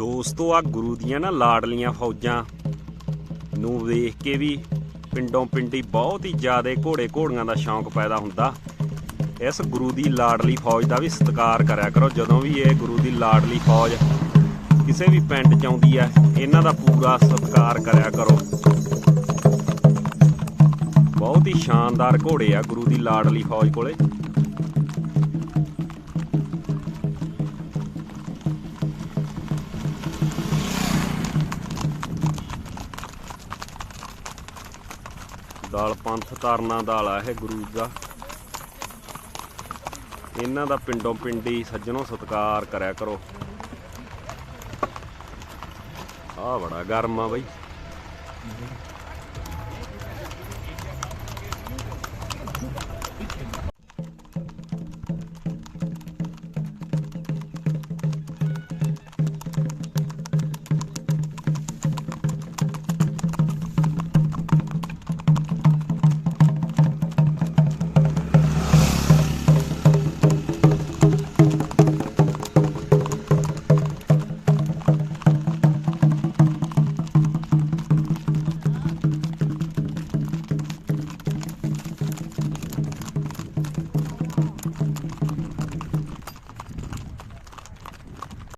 ਦੋਸਤੋ ਆ ਗੁਰੂ ਦੀਆਂ ਨਾ ਲਾਡਲੀਆਂ ਫੌਜਾਂ ਨੂੰ ਵੇਖ ਕੇ ਵੀ ਪਿੰਡੋਂ ਪਿੰਡੀ ਬਹੁਤ ਹੀ ਜ਼ਿਆਦਾ ਘੋੜੇ ਘੋੜੀਆਂ ਦਾ ਸ਼ੌਂਕ ਪੈਦਾ ਹੁੰਦਾ। ਇਸ ਗੁਰੂ ਦੀ ਲਾਡਲੀ ਫੌਜ ਦਾ ਵੀ ਸਤਿਕਾਰ ਕਰਿਆ ਕਰੋ। ਜਦੋਂ ਵੀ ਇਹ ਗੁਰੂ ਦੀ ਲਾਡਲੀ ਫੌਜ ਕਿਸੇ ਵੀ ਪਿੰਡ ਚ ਆਉਂਦੀ ਹੈ, ਇਹਨਾਂ ਦਾ ਪੂਰਾ ਸਤਿਕਾਰ ਕਰਿਆ ਕਰੋ। ਬਹੁਤ ਹੀ ਸ਼ਾਨਦਾਰ ਘੋੜੇ ਆ ਗੁਰੂ ਦੀ ਲਾਡਲੀ ਫੌਜ ਕੋਲੇ। ਦਾਲ ਪੰਥ ਧਾਰਨਾ ਦਾਲ ਆ ਇਹ ਗੁਰੂ ਦਾ। ਇਹਨਾਂ ਦਾ ਪਿੰਡੋਂ ਪਿੰਡੀ ਸੱਜਣੋ ਸਤਿਕਾਰ ਕਰਿਆ ਕਰੋ। ਆ ਬੜਾ ਗਰਮ ਆ ਬਈ।